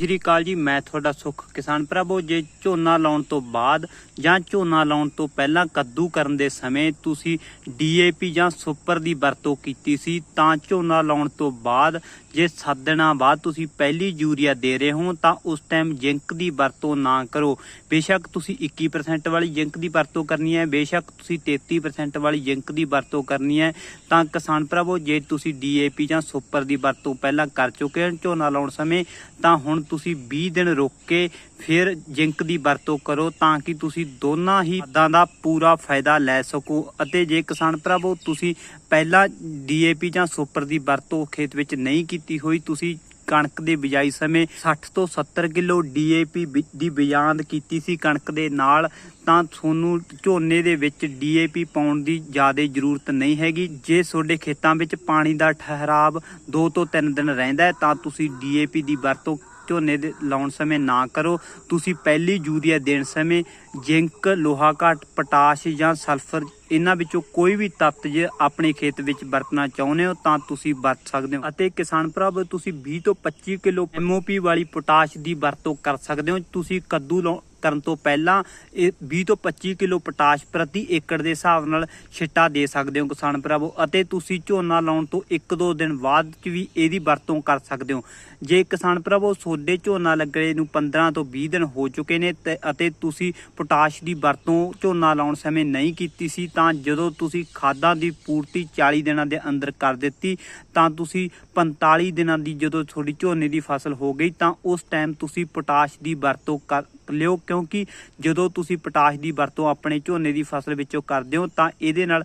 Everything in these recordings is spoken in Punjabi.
ਸ਼੍ਰੀ ਅਕਾਲ ਜੀ, ਮੈਂ ਤੁਹਾਡਾ ਸੁਖ ਕਿਸਾਨ ਭਰਾਵੋ ਜੇ ਝੋਨਾ ਲਾਉਣ ਤੋਂ ਬਾਅਦ ਜਾਂ ਝੋਨਾ ਲਾਉਣ ਤੋਂ ਪਹਿਲਾਂ ਕੱਦੂ ਕਰਨ ਦੇ ਸਮੇਂ ਤੁਸੀਂ ਡੀਏਪੀ ਜਾਂ ਸੁਪਰ ਦੀ ਵਰਤੋਂ ਕੀਤੀ ਸੀ, ਤਾਂ ਝੋਨਾ ਲਾਉਣ ਤੋਂ ਬਾਅਦ ਜੇ 7 ਦਿਨਾਂ ਬਾਅਦ ਤੁਸੀਂ ਪਹਿਲੀ ਯੂਰੀਆ ਦੇ ਰਹੇ ਹੋ, ਤਾਂ ਉਸ ਟਾਈਮ ਜ਼ਿੰਕ ਦੀ ਵਰਤੋਂ ਨਾ ਕਰੋ। ਬੇਸ਼ੱਕ ਤੁਸੀਂ 21% ਵਾਲੀ ਜ਼ਿੰਕ ਦੀ ਵਰਤੋਂ ਕਰਨੀ ਹੈ, ਬੇਸ਼ੱਕ ਤੁਸੀਂ 33% ਵਾਲੀ ਜ਼ਿੰਕ ਦੀ ਵਰਤੋਂ ਕਰਨੀ ਹੈ, ਤਾਂ ਕਿਸਾਨ ਭਰਾਵੋ ਜੇ ਤੁਸੀਂ ਡੀਏਪੀ ਜਾਂ ਸੁਪਰ ਦੀ ਵਰਤੋਂ ਪਹਿਲਾਂ ਕਰ ਚੁੱਕੇ ਹੋ ਝੋਨਾ ਲਾਉਣ ਸਮੇਂ, ਤਾਂ ਹੁਣ ਤੁਸੀਂ 20 ਦਿਨ ਰੁਕ ਕੇ ਫਿਰ ਜ਼ਿੰਕ ਦੀ ਵਰਤੋਂ ਕਰੋ ਤਾਂ ਕਿ ਤੁਸੀਂ ਦੋਨਾਂ ਹੀ ਖਾਦਾਂ ਦਾ ਪੂਰਾ ਫਾਇਦਾ ਲੈ ਸਕੋ। ਅਤੇ ਜੇ ਕਿਸਾਨ ਭਰਾਵੋ, ਤੁਸੀਂ ਪਹਿਲਾਂ ਡੀਏਪੀ ਜਾਂ ਸੁਪਰ ਦੀ ਵਰਤੋਂ ਖੇਤ ਵਿੱਚ ਨਹੀਂ ਕੀਤੀ ਹੋਈ, ਤੁਸੀਂ ਕਣਕ ਦੇ ਬਿਜਾਈ ਸਮੇਂ 60 ਤੋਂ 70 ਕਿਲੋ ਡੀਏਪੀ ਦੀ ਬਿਜਾਂਦ ਕੀਤੀ ਸੀ ਕਣਕ ਦੇ ਨਾਲ, ਤਾਂ ਤੁਹਾਨੂੰ ਝੋਨੇ ਦੇ ਵਿੱਚ ਡੀਏਪੀ ਪਾਉਣ ਦੀ ਜ਼ਿਆਦਾ ਜ਼ਰੂਰਤ ਨਹੀਂ ਹੈਗੀ। ਜੇ ਤੁਹਾਡੇ ਖੇਤਾਂ ਵਿੱਚ ਪਾਣੀ ਦਾ ਠਹਿਰਾਵ 2 ਤੋਂ 3 ਦਿਨ ਰਹਿੰਦਾ ਤਾਂ ਤੁਸੀਂ ਡੀਏਪੀ ਦੀ ਵਰਤੋਂ ਝੋਨੇ ਦੇ ਲਾਉਣ ਸਮੇਂ ਨਾ ਕਰੋ। ਤੁਸੀਂ ਪਹਿਲੀ ਯੂਰੀਆ ਦੇਣ ਸਮੇਂ ਜ਼ਿੰਕ, ਲੋਹਾ ਘਾਟ, ਪੋਟਾਸ਼ ਜਾਂ ਸਲਫਰ ਇਹਨਾਂ ਵਿੱਚੋਂ ਕੋਈ ਵੀ ਤੱਤ ਜੇ ਆਪਣੇ ਖੇਤ ਵਿੱਚ ਵਰਤਣਾ ਚਾਹੁੰਦੇ ਹੋ ਤਾਂ ਤੁਸੀਂ ਵਰਤ ਸਕਦੇ ਹੋ। ਅਤੇ ਕਿਸਾਨ ਭਰਾਵੋ, ਤੁਸੀਂ 20 ਤੋਂ 25 ਕਿਲੋ ਐਮਓਪੀ ਵਾਲੀ ਪੋਟਾਸ਼ ਦੀ ਵਰਤੋਂ ਕਰ ਸਕਦੇ ਹੋ। ਤੁਸੀਂ ਕੱਦੂ ਲਾਉ- ਕਰਨ ਤੋਂ ਪਹਿਲਾਂ ਇਹ 20 ਤੋਂ 25 ਕਿਲੋ ਪੋਟਾਸ਼ ਪ੍ਰਤੀ ਏਕੜ ਦੇ ਹਿਸਾਬ ਨਾਲ ਛਿੱਟਾ ਦੇ ਸਕਦੇ ਹੋ ਕਿਸਾਨ ਭਰਾਵੋ ਅਤੇ ਤੁਸੀਂ ਝੋਨਾ ਲਾਉਣ ਤੋਂ 1-2 ਦਿਨ ਬਾਅਦ ਚ ਵੀ ਇਹਦੀ ਵਰਤੋਂ ਕਰ ਸਕਦੇ ਹੋ। ਜੇ ਕਿਸਾਨ ਭਰਾਵੋ ਸੋਡੇ ਝੋਨਾ ਲੱਗਣੇ ਨੂੰ 15 ਤੋਂ 20 ਦਿਨ ਹੋ ਚੁੱਕੇ ਨੇ ਤੇ ਅਤੇ ਤੁਸੀਂ ਪੋਟਾਸ਼ ਦੀ ਵਰਤੋਂ ਝੋਨਾ ਲਾਉਣ ਸਮੇਂ ਨਹੀਂ ਕੀਤੀ ਸੀ, ਤਾਂ ਜਦੋਂ ਤੁਸੀਂ ਖਾਦਾਂ ਦੀ ਪੂਰਤੀ 40 ਦਿਨਾਂ ਦੇ ਅੰਦਰ ਕਰ ਦਿੱਤੀ, ਤਾਂ ਤੁਸੀਂ 45 ਦਿਨਾਂ ਦੀ ਜਦੋਂ ਤੁਹਾਡੀ ਝੋਨੇ ਦੀ ਫਸਲ ਹੋ ਗਈ, ਤਾਂ ਉਸ ਟਾਈਮ ਤੁਸੀਂ ਪੋਟਾਸ਼ ਦੀ ਵਰਤੋਂ ਕਰ ਲਿਓ, ਕਿਉਂਕਿ ਜਦੋਂ ਤੁਸੀਂ ਪੋਟਾਸ਼ ਦੀ ਵਰਤੋਂ ਆਪਣੇ ਝੋਨੇ ਦੀ ਫਸਲ ਵਿੱਚੋਂ ਕਰਦੇ ਹੋ, ਤਾਂ ਇਹਦੇ ਨਾਲ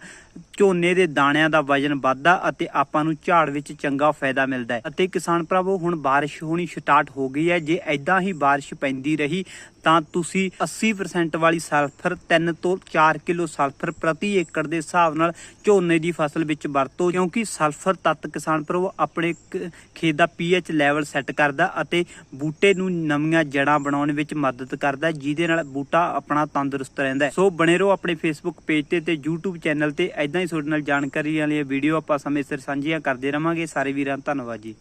ਝੋਨੇ ਦੇ ਦਾਣਿਆਂ ਦਾ ਵਜਨ ਵੱਧਦਾ ਅਤੇ ਆਪਾਂ ਨੂੰ ਝਾੜ ਵਿੱਚ ਚੰਗਾ ਫਾਇਦਾ ਮਿਲਦਾ ਹੈ। ਅਤੇ ਕਿਸਾਨ ਭਰਾਵੋ, ਹੁਣ ਬਾਰਿਸ਼ ਹੋਣੀ ਸਟਾਰਟ ਹੋ ਗਈ ਹੈ। ਜੇ ਐਦਾਂ ਹੀ ਬਾਰਿਸ਼ ਪੈਂਦੀ ਰਹੀ ਤਾਂ ਤੁਸੀਂ 80% ਵਾਲੀ ਸਲਫਰ 3 ਤੋਂ 4 ਕਿਲੋ ਸਲਫਰ ਪ੍ਰਤੀ ਏਕੜ ਦੇ ਹਿਸਾਬ ਨਾਲ ਝੋਨੇ ਦੀ ਫਸਲ ਵਿੱਚ ਵਰਤੋ, ਕਿਉਂਕਿ ਸਲਫਰ ਤੱਤ ਕਿਸਾਨ ਭਰਾਵੋ ਆਪਣੇ ਖੇਤ ਦਾ ਪੀਐਚ ਲੈਵਲ ਸੈੱਟ ਕਰਦਾ ਅਤੇ ਬੂਟੇ ਨੂੰ ਨਵੀਆਂ ਜੜਾਂ ਬਣਾਉਣ ਵਿੱਚ ਮਦਦ ਕਰਦਾ, ਜਿਹਦੇ ਨਾਲ ਬੂਟਾ ਆਪਣਾ ਤੰਦਰੁਸਤ ਰਹਿੰਦਾ ਹੈ। ਸੋ ਬਣੇ ਰਹੋ ਆਪਣੇ ਫੇਸਬੁੱਕ ਪੇਜ ਤੇ ਤੇ YouTube ਚੈਨਲ ਤੇ ਐਦਾਂ ਹੀ ਤੁਹਾਡੇ ਨਾਲ ਜਾਣਕਾਰੀ ਵਾਲੀਆਂ ਵੀਡੀਓ ਆਪਾਂ ਸਮੇਂ ਸਿਰ ਸਾਂਝੀਆਂ ਕਰਦੇ ਰਵਾਂਗੇ ਸਾਰੇ ਵੀਰਾਂ, ਧੰਨਵਾਦ ਜੀ